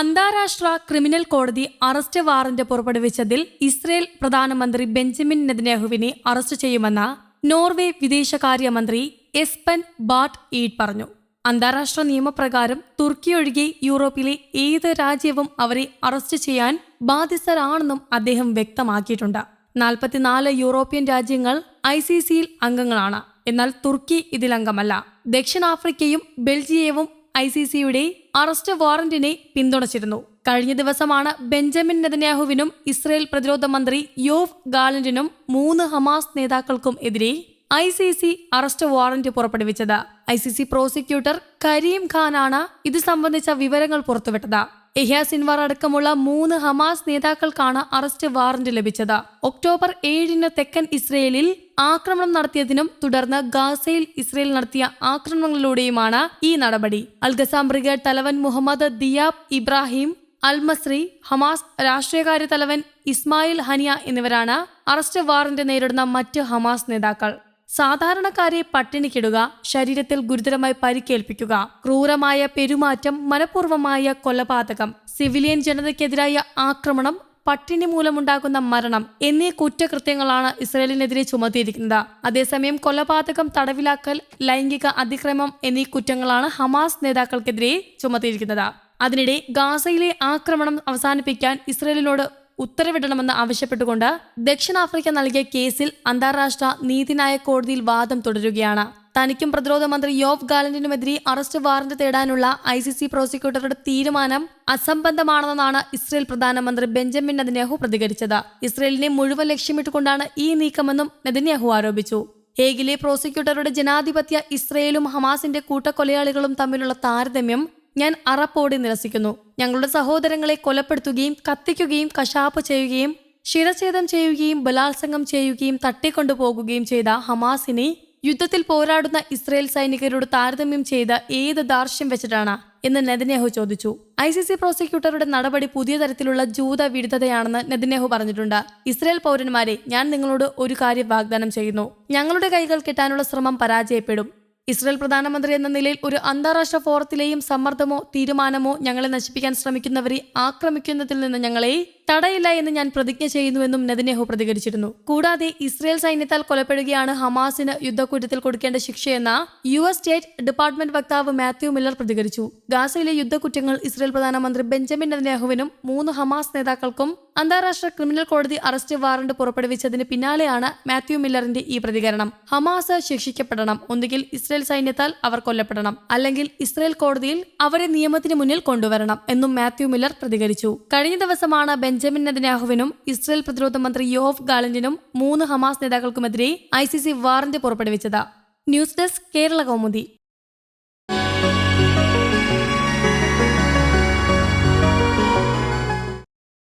അന്താരാഷ്ട്ര ക്രിമിനൽ കോടതി arrest warrant പുറപ്പെടുവിച്ചതിൽ ഇസ്രയേൽ പ്രധാനമന്ത്രി ബെഞ്ചമിൻ നെതന്യാഹുവിനെ അറസ്റ്റ് ചെയ്യുമെന്ന് നോർവേ വിദേശകാര്യമന്ത്രി എസ്പൻ ബാട്ട് ഈഡ് പറഞ്ഞു. അന്താരാഷ്ട്ര നിയമപ്രകാരം തുർക്കി ഒഴികെ യൂറോപ്പിലെ ഏത് രാജ്യവും അവരെ അറസ്റ്റ് ചെയ്യാൻ ബാധ്യസ്ഥരാണെന്നും അദ്ദേഹം വ്യക്തമാക്കിയിട്ടുണ്ട്. നാൽപ്പത്തിനാല് യൂറോപ്യൻ രാജ്യങ്ങൾ ഐ സി സിയിൽ അംഗങ്ങളാണ്. എന്നാൽ തുർക്കി ഇതിലംഗമല്ല. ദക്ഷിണാഫ്രിക്കയും ബെൽജിയവും ഐ സി സിയുടെ അറസ്റ്റ് വാറന്റിനെ പിന്തുണച്ചിരുന്നു. കഴിഞ്ഞ ദിവസമാണ് ബെഞ്ചമിൻ നെതന്യാഹുവിനും ഇസ്രയേൽ പ്രതിരോധ മന്ത്രി യോവ് ഗാലന്റിനും മൂന്ന് ഹമാസ് നേതാക്കൾക്കും എതിരെ I C C arrest warrant പുറപ്പെടുവിച്ചത്. I C C prosecutor Karim ഖാനാണ് ഇത് സംബന്ധിച്ച വിവരങ്ങൾ പുറത്തുവിട്ടത്. എഹ്യ സിൻവാർ അടക്കമുള്ള മൂന്ന് ഹമാസ് നേതാക്കൾക്കാണ് അറസ്റ്റ് വാറന്റ് ലഭിച്ചത്. ഒക്ടോബർ ഏഴിന് തെക്കൻ ഇസ്രയേലിൽ ആക്രമണം നടത്തിയതിനും തുടർന്ന് ഗാസയിൽ ഇസ്രയേൽ നടത്തിയ ആക്രമണങ്ങളിലൂടെയുമാണ് ഈ നടപടി. അൽഗസാം ബ്രിഗേഡ് തലവൻ Muhammad Diab Ibrahim Al Masri Hamas രാഷ്ട്രീയകാര്യ തലവൻ ഇസ്മായിൽ ഹനിയ എന്നിവരാണ് അറസ്റ്റ് വാറന്റ് നേരിടുന്ന മറ്റ് ഹമാസ് നേതാക്കൾ. സാധാരണക്കാരെ പട്ടിണിക്കിടുക ശരീരത്തിൽ ഗുരുതരമായി പരിക്കേൽപ്പിക്കുക ക്രൂരമായ പെരുമാറ്റം മനഃപൂർവമായ കൊലപാതകം സിവിലിയൻ ജനതയ്ക്കെതിരായ ആക്രമണം പട്ടിണി മൂലമുണ്ടാകുന്ന മരണം എന്നീ കുറ്റകൃത്യങ്ങളാണ് ഇസ്രയേലിനെതിരെ ചുമത്തിയിരിക്കുന്നത്. അതേസമയം കൊലപാതകം തടവിലാക്കൽ ലൈംഗിക അതിക്രമം എന്നീ കുറ്റങ്ങളാണ് ഹമാസ് നേതാക്കൾക്കെതിരെ ചുമത്തിയിരിക്കുന്നത്. അതിനിടെ ഗാസയിലെ ആക്രമണം അവസാനിപ്പിക്കാൻ ഇസ്രയേലിനോട് ഉത്തരവിടണമെന്ന് ആവശ്യപ്പെട്ടുകൊണ്ട് ദക്ഷിണാഫ്രിക്ക നൽകിയ കേസിൽ അന്താരാഷ്ട്ര നീതിന്യായ കോടതിയിൽ വാദം തുടരുകയാണ്. തനിക്കും പ്രതിരോധ മന്ത്രി യോവ് ഗാലന്റിനുമെതിരെ അറസ്റ്റ് വാറന്റ് തേടാനുള്ള ഐ സി സി പ്രോസിക്യൂട്ടറുടെ തീരുമാനം അസംബന്ധമാണെന്നാണ് ഇസ്രയേൽ പ്രധാനമന്ത്രി ബെഞ്ചമിൻ നെതന്യാഹു പ്രതികരിച്ചത്. ഇസ്രയേലിനെ മുഴുവൻ ലക്ഷ്യമിട്ടുകൊണ്ടാണ് ഈ നീക്കമെന്നും നെതന്യാഹു ആരോപിച്ചു. ഹേഗിലെ പ്രോസിക്യൂട്ടറുടെ ജനാധിപത്യ ഇസ്രയേലും ഹമാസിന്റെ കൂട്ടക്കൊലയാളികളും തമ്മിലുള്ള താരതമ്യം ഞാൻ അറപ്പോടി നിരസിക്കുന്നു. ഞങ്ങളുടെ സഹോദരങ്ങളെ കൊലപ്പെടുത്തുകയും കത്തിക്കുകയും കശാപ്പ് ചെയ്യുകയും ശിരഛേദം ചെയ്യുകയും ബലാത്സംഗം ചെയ്യുകയും തട്ടിക്കൊണ്ടുപോകുകയും ചെയ്ത ഹമാസിനെ യുദ്ധത്തിൽ പോരാടുന്ന ഇസ്രയേൽ സൈനികരോട് താരതമ്യം ചെയ്ത ഏത് ദാർശ്യം വെച്ചിട്ടാണ് എന്ന് നെതന്യാഹു ചോദിച്ചു. ഐ സി സി പ്രോസിക്യൂട്ടറുടെ നടപടി പുതിയ തരത്തിലുള്ള ജൂത വിരുദ്ധതയാണെന്ന് നെതന്യാഹു പറഞ്ഞിട്ടുണ്ട്. ഇസ്രയേൽ പൗരന്മാരെ ഞാൻ നിങ്ങളോട് ഒരു കാര്യം വാഗ്ദാനം ചെയ്യുന്നു. ഞങ്ങളുടെ കൈകൾ കിട്ടാനുള്ള ശ്രമം പരാജയപ്പെടും. ഇസ്രയേൽ പ്രധാനമന്ത്രി എന്ന നിലയിൽ ഒരു അന്താരാഷ്ട്ര ഫോറത്തിലെയും സമ്മർദ്ദമോ തീരുമാനമോ ഞങ്ങളെ നശിപ്പിക്കാൻ ശ്രമിക്കുന്നവരെ ആക്രമിക്കുന്നതിൽ നിന്ന് ഞങ്ങളെ തടയില്ല എന്ന് ഞാൻ പ്രതിജ്ഞ ചെയ്യുന്നുവെന്നും നെതന്യാഹു പ്രതികരിച്ചിരുന്നു. കൂടാതെ ഇസ്രയേൽ സൈന്യത്താൽ കൊലപ്പെടുകയാണ് ഹമാസിന് യുദ്ധക്കുറ്റത്തിൽ കൊടുക്കേണ്ട ശിക്ഷയെന്ന യു എസ് സ്റ്റേറ്റ് ഡിപ്പാർട്ട്മെന്റ് വക്താവ് മാത്യു മില്ലർ പ്രതികരിച്ചു. ഗാസയിലെ യുദ്ധക്കുറ്റങ്ങൾ ഇസ്രയേൽ പ്രധാനമന്ത്രി ബെഞ്ചമിൻ നെതന്യാഹുവിനും മൂന്ന് ഹമാസ് നേതാക്കൾക്കും അന്താരാഷ്ട്ര ക്രിമിനൽ കോടതി അറസ്റ്റ് വാറണ്ട് പുറപ്പെടുവിച്ചതിന് പിന്നാലെയാണ് മാത്യു മില്ലറിന്റെ ഈ പ്രതികരണം. ഹമാസ് ശിക്ഷിക്കപ്പെടണം ഒന്നുകിൽ ഇസ്രയേൽ സൈന്യത്താൽ അവർ കൊല്ലപ്പെടണം അല്ലെങ്കിൽ ഇസ്രയേൽ കോടതിയിൽ അവരെ നിയമത്തിന് മുന്നിൽ കൊണ്ടുവരണം എന്നും മാത്യു മില്ലർ പ്രതികരിച്ചു. കഴിഞ്ഞ ദിവസമാണ് ബെഞ്ചമിൻ നെതന്യാഹുവിനും ഇസ്രയേൽ പ്രതിരോധ മന്ത്രി യോഫ് ഗാലന്റിനും മൂന്ന് ഹമാസ് നേതാക്കൾക്കുമെതിരെ ഐ സി സി വാറന്റ് പുറപ്പെടുവിച്ചത്. News desk Kerala Kaumudi.